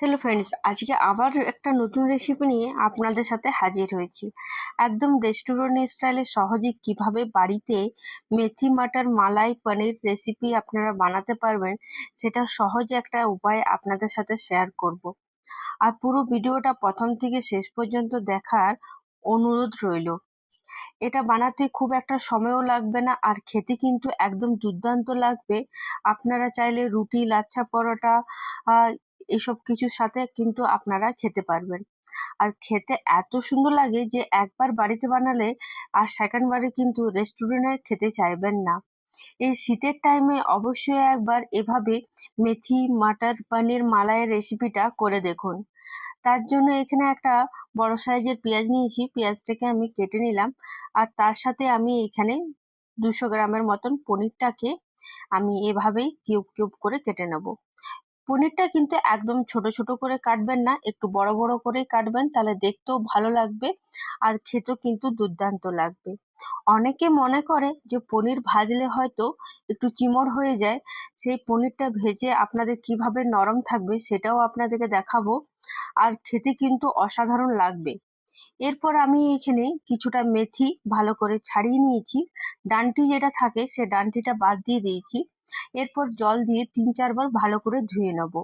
Hello friends আজকে আবার একটা নতুন রেসিপি নিয়ে আপনাদের সাথে হাজির হয়েছি। একদম রেস্টুরেন্ট স্টাইলে সহজে কীভাবে বাড়িতে মেথি, মাটার, মালাই, পনির রেসিপি আপনারা বানাতে পারবেন, সেটা সহজে একটা উপায় আপনাদের সাথে শেয়ার করব। আর পুরো ভিডিওটা প্রথম থেকে শেষ পর্যন্ত দেখার অনুরোধ রইল। এটা বানাতে খুব একটা সময়ও লাগবে না আর খেতে কিন্তু একদম দুর্দান্ত লাগবে। আপনারা চাইলে রুটি, লাচ্ছা পরোটা এসব কিছুর সাথে কিন্তু আপনারা খেতে পারবেন। আর খেতে এত সুন্দর লাগে যে একবার বাড়িতে বানালে আর সেকেন্ড বারে কিন্তু রেস্টুরেন্টে খেতে চাইবেন না। এই শীতের টাইমে অবশ্যই একবার এভাবে মেথি, মাটার, পনির, মালাইয়ের রেসিপিটা করে দেখুন। তার জন্য এখানে একটা বড় সাইজের পেঁয়াজ নিয়েছি। পেঁয়াজটাকে আমি কেটে নিলাম। আর তার সাথে আমি এখানে দুশো গ্রামের মতন পনিরটাকে আমি এভাবেই কিউব কিউব করে কেটে নেব। পনিরটা কিন্তু একদম ছোট ছোট করে কাটবেন না, একটু বড় বড় করেই কাটবেন, তাহলে দেখতেও ভালো লাগবে আর খেতেও কিন্তু দুর্দান্ত লাগবে। অনেকে মনে করে যে পনির ভাজলে হয়তো একটু চিমড় হয়ে যায়, সেই পনিরটা ভেজে আপনাদের কীভাবে নরম থাকবে সেটাও আপনাদেরকে দেখাবো আর খেতে কিন্তু অসাধারণ লাগবে। এরপর আমি এখানে কিছুটা মেথি ভালো করে ছাড়িয়ে নিয়েছি, ডানটি যেটা থাকে সে ডানটিটা বাদ দিয়ে দিয়েছি। এরপর জল দিয়ে তিন চারবার ভালো করে ধুয়ে নেব।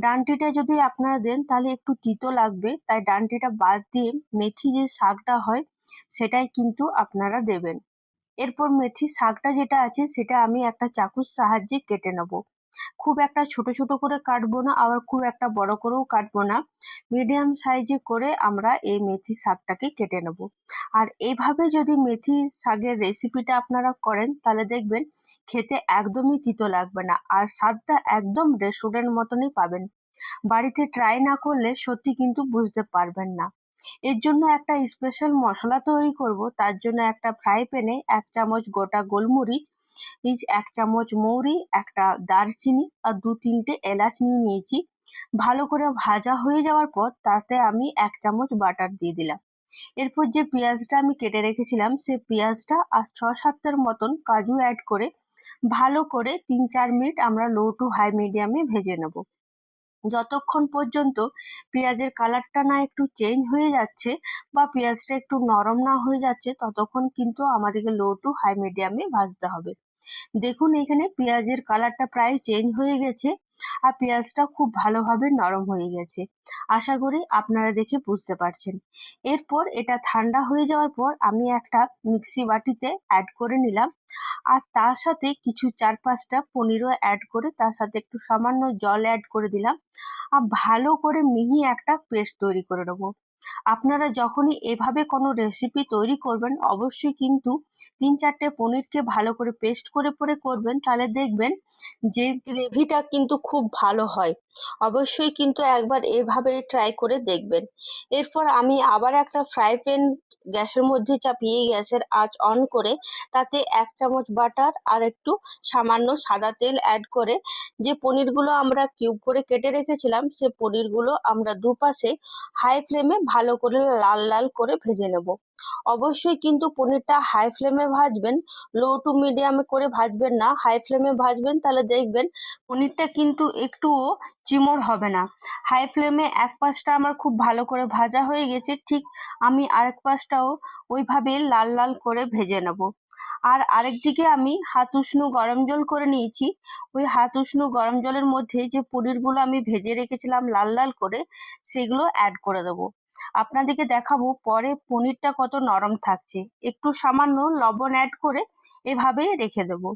ডানটিটা যদি আপনারা দেন, তাহলে একটু তিতো লাগবে। তাই ডানটিটা বাদ দিয়ে মেথি যে শাকটা হয়, সেটাই কিন্তু আপনারা দেবেন। এরপর মেথি শাকটা যেটা আছে, সেটা আমি একটা চাকুর সাহায্যে কেটে নেব। খুব একটা ছোট ছোট করে কাটবো না, আবার খুব একটা বড় করেও কাটবো না। মিডিয়াম সাইজে করে আমরা এই মেথি শাকটাকে কেটে নেব। আর এইভাবে যদি মেথি শাকের রেসিপিটা আপনারা করেন, তাহলে দেখবেন খেতে একদমই তিতো লাগবে না, আর স্বাদটা একদম রেস্টুরেন্ট মতনই পাবেন। বাড়িতে ট্রাই না করলে সত্যি কিন্তু বুঝতে পারবেন না। এর জন্য একটা স্পেশাল মশলা তৈরি করব। তার জন্য একটা ফ্রাই প্যানে এক চামচ গোটা গোলমরিচ এক চামচ মৌরি, একটা দারচিনি আর দু তিনটে এলাচ নিয়ে নিয়েছি। ভালো করে ভাজা হয়ে যাওয়ার পর তাতে আমি এক চামচ বাটার দিয়ে দিলাম। এরপর যে পেঁয়াজটা আমি কেটে রেখেছিলাম সেই পেঁয়াজটা আর ছ সাতটার মতন কাজু অ্যাড করে ভালো করে তিন চার মিনিট আমরা লো টু হাই মিডিয়ামে ভেজে নেব। যতক্ষণ পর্যন্ত পেঁয়াজের কালারটা না একটু চেঞ্জ হয়ে যাচ্ছে বা পেঁয়াজটা একটু নরম না হয়ে যাচ্ছে, ততক্ষণ কিন্তু আমাদেরকে লো টু হাই মিডিয়ামে ভাজতে হবে। দেখুন এখানে পেঁয়াজের কালারটা প্রায় চেঞ্জ হয়ে গেছে আর পেঁয়াজটা খুব ভালোভাবে নরম হয়ে গেছে। আশা করি আপনারা দেখে বুঝতে পারছেন। এরপর এটা ঠান্ডা হয়ে যাওয়ার পর আমি একটা মিক্সি বাটিতে অ্যাড করে নিলাম। আর তার সাথে কিছু চার পাঁচটা পনিরও অ্যাড করে তার সাথে একটু সামান্য জল অ্যাড করে দিলাম। আর ভালো করে মিহি একটা পেস্ট তৈরি করে নেব। আপনারা যখনই এভাবে কোনো রেসিপি তৈরি করবেন, অবশ্যই কিন্তু তিন চারটে পনিরকে ভালো করে পেস্ট করে, পরে করবেন। তাহলে দেখবেন যে গ্রেভিটা কিন্তু খুব ভালো হয়। অবশ্যই কিন্তু একবার এভাবে ট্রাই করে দেখবেন। এরপর আমি আবার একটা ফ্রাই প্যান গ্যাসের মধ্যে চাপিয়ে গ্যাসের আঁচ অন করে তাতে এক চামচ বাটার আর একটু সামান্য সাদা তেল অ্যাড করে যে পনিরগুলো আমরা কিউব করে কেটে রেখেছিলাম, সে পনিরগুলো আমরা দুপাশে হাই ফ্লেমে ভালো করে লাল লাল করে ভেজে নেব। অবশ্যই কিন্তু পনিরটা হাই ফ্লেমে ভাজবেন লো টু মিডিয়ামে করে ভাজবেন না। হাই ফ্লেমে ভাজবেন, তাহলে দেখবেন পনিরটা কিন্তু একটুও চিমড় হবে না। হাই ফ্লেমে এক পাশটা আমার খুব ভালো করে ভাজা হয়ে গেছে, ঠিক আমি আরেক পাশটাও ওইভাবে লাল লাল করে ভেজে নেব। আর আরেক দিকে আমি হাত উষ্ণ গরম জল করে নিয়েছি। ওই হাত উষ্ণ গরম জলের মধ্যে যে পনিরগুলো আমি ভেজে রেখেছিলাম লাল লাল করে, সেগুলো অ্যাড করে দেবো। আপনাদেরকে দেখাবো পরে পনিরটা কত নরম থাকছে। একটু সামান্য লবণ অ্যাড করে এভাবেই রেখে দেবো।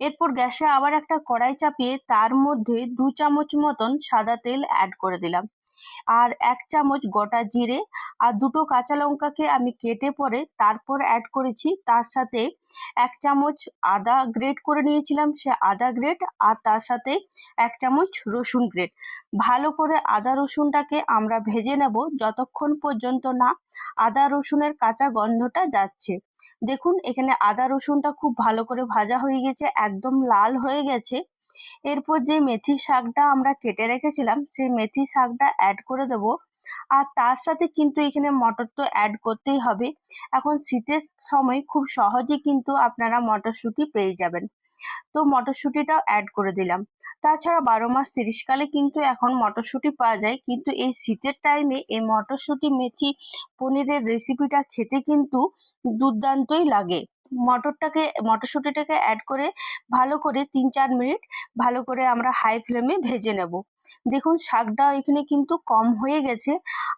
এরপর গ্যাসে আবার একটা কড়াই চাপিয়ে তার মধ্যে দু চামচ মতন সাদা তেল অ্যাড করে দিলাম। আর এক চামচ গোটা জিরে আর দুটো কাঁচা লঙ্কাকে আমি কেটে পরে তারপর অ্যাড করেছি। তার সাথে এক চামচ আদা গ্রেট করে নিয়েছিলাম সে আদা গ্রেট আর তার সাথে এক চামচ রসুন গ্রেট ভালো করে আদা রসুনটাকে আমরা ভেজে নেব। যতক্ষণ পর্যন্ত না আদা রসুনের কাঁচা গন্ধটা যাচ্ছে। দেখুন, এখানে আদা রসুনটা খুব ভালো করে ভাজা হয়ে গেছে, একদম লাল হয়ে গেছে। এরপর যে মেথি শাকটা আমরা কেটে রেখেছিলাম, সেই মেথি শাকটা অ্যাড করে দেব। আর তার সাথে কিন্তু এখানে মটর তো অ্যাড করতেই হবে। এখন শীতের সময় খুব সহজে কিন্তু আপনারা মটরশুঁটি পেয়ে যাবেন। তো মটরশুঁটিটাও অ্যাড করে দিলাম। তাছাড়া বারো মাস তিরিশকালে কিন্তু এখন মটরশুঁটি পাওয়া যায়। কিন্তু এই শীতের টাইমে এই মটরশুঁটি, মেথি, পনিরের রেসিপিটা খেতে কিন্তু দুর্দান্তই লাগে। মটরটাকে, মটরশুঁটিটাকে অ্যাড করে ভালো করে তিন চার মিনিট ভালো করে আমরা হাই ফ্লেমে ভেজে নেব। দেখুন, শাকটা এখানে কিন্তু কম হয়ে গেছে।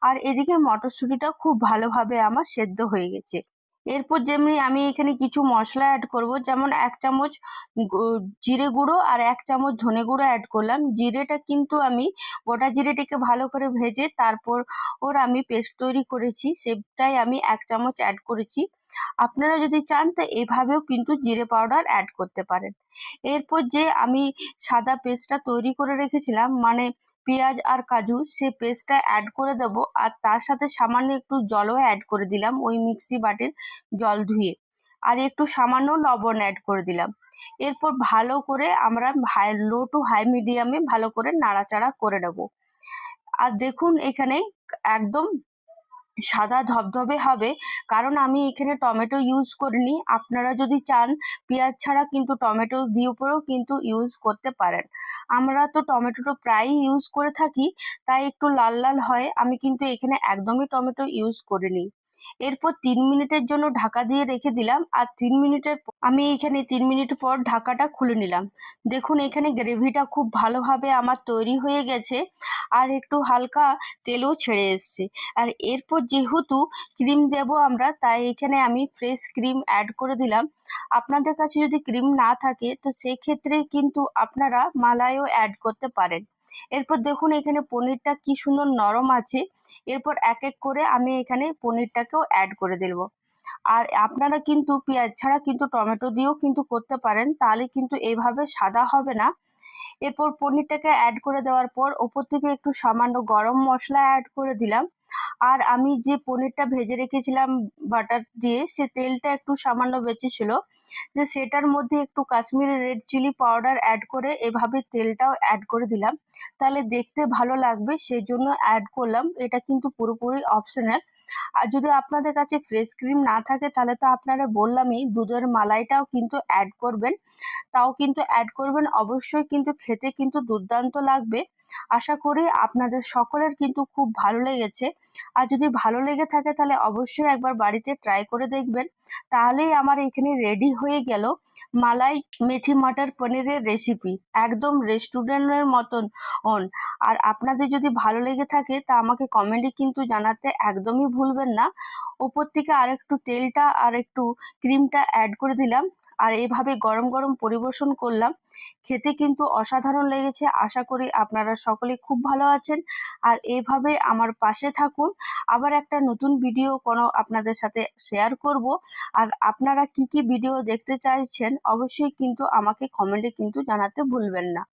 আর এদিকে মটরশুঁটিটা খুব ভালোভাবে আমার সেদ্ধ হয়ে গেছে। এরপর যেমনি আমি এখানে কিছু মশলা অ্যাড করব, যেমন এক চামচ জিরে গুঁড়ো আর এক চামচ ধনে গুঁড়ো অ্যাড করলাম। জিরেটা কিন্তু আমি গোটা জিরেটাকে ভালো করে ভেজে তারপর ওর আমি পেস্ট তৈরি করেছি, সেটাই আমি এক চামচ অ্যাড করেছি। আপনারা যদি চান তো এভাবেও কিন্তু জিরে পাউডার অ্যাড করতে পারেন। এরপর যে আমি সাদা পেস্টটা তৈরি করে রেখেছিলাম মানে পেঁয়াজ আর কাজু, সে পেস্টটা অ্যাড করে দেব আর তার সাথে সামান্য একটু জলও অ্যাড করে দিলাম ওই মিক্সি বাটির জল ধুয়ে। আর একটু সামান্য লবণ অ্যাড করে দিলাম। এরপর ভালো করে আমরা হাই লো টু হাই মিডিয়ামে ভালো করে নাড়াচাড়া করে নেব। আর দেখুন এখানে একদম সাদা ধবধবে হবে। কারণ আমি এখানে টমেটো ইউজ করিনি। আপনারা যদি চান, পেঁয়াজ ছাড়া কিন্তু টমেটো দিয়ে উপরেও কিন্তু ইউজ করতে পারেন। আমরা তো টমেটোটা প্রায়ই ইউজ করে থাকি, তাই একটু লাল লাল হয়। আমি কিন্তু এখানে একদমই টমেটো ইউজ করিনি। এরপর তিন মিনিটের জন্য ঢাকা দিয়ে রেখে দিলাম। আর তিন মিনিটের আমি এখানে তিন মিনিট পর ঢাকাটা খুলে নিলাম। দেখুন, এখানে গ্রেভিটা খুব ভালোভাবে আমার তৈরি হয়ে গেছে। আর একটু হালকা তেলও ছেড়ে এসছে। আর এরপর যেহেতু ক্রিম দেব আমরা, তাই এখানে আমি ফ্রেশ ক্রিম অ্যাড করে দিলাম। আপনাদের কাছে যদি ক্রিম না থাকে, তো সেক্ষেত্রে কিন্তু আপনারা মালাইও অ্যাড করতে পারেন। এরপর দেখুন এখানে পনিরটা কি সুন্দর নরম আছে। এরপর এক এক করে আমি এখানে পনিরটাকেও অ্যাড করে দেব। আর আপনারা কিন্তু পেঁয়াজ ছাড়া কিন্তু টমেটো দিয়েও কিন্তু করতে পারেন, তাহলে কিন্তু এভাবে সাদা হবে না। এরপর পনিরটাকে অ্যাড করে দেওয়ার পর ওপর থেকে একটু সামান্য গরম মশলা অ্যাড করে দিলাম। আর আমি যে পনিরটা ভেজে রেখেছিলাম বাটার দিয়ে, সে তেলটা একটু সামান্য বেঁচেছিল যে সেটার মধ্যে একটু Kashmiri red chilli powder add করে এভাবে তেলটাও অ্যাড করে দিলাম। তাহলে দেখতে ভালো লাগবে সেই জন্য অ্যাড করলাম। এটা কিন্তু পুরোপুরি অপশনাল আর যদি আপনাদের কাছে ফ্রেশ ক্রিম না থাকে, তাহলে তো আপনারা বললামই, দুধের মালাইটাও কিন্তু অ্যাড করবেন। তাও কিন্তু অ্যাড করবেন। অবশ্যই কিন্তু খেতে কিন্তু দুর্দান্ত লাগবে। আশা করি আপনাদের সকলের কিন্তু খুব ভালো লেগেছে। আর যদি ভালো লেগে থাকে তাহলে অবশ্যই একবার বাড়িতে ট্রাই করে দেখবেন। তাহলেই আমার এখানে রেডি হয়ে গেল মালাই মেথি মাটার পনিরের রেসিপি একদম রেস্টুরেন্টের মতন অন আর আপনাদের যদি ভালো লেগে থাকে তা আমাকে কমেন্টে কিন্তু জানাতে একদমই ভুলবেন না। ওপর থেকে আর একটু তেলটা আর একটু ক্রিমটা অ্যাড করে দিলাম। আর এভাবে গরম গরম পরিবেশন করলাম। খেতে কিন্তু অসাধারণ লেগেছে। আশা করি আপনারা সকলে খুব ভালো আছেন। আর এভাবে আমার পাশে থাকুন। আবার একটা নতুন ভিডিও কোনো আপনাদের সাথে শেয়ার করব। আর আপনারা কি কি ভিডিও দেখতে চাইছেন, অবশ্যই কিন্তু আমাকে কমেন্টে কিন্তু জানাতে ভুলবেন না।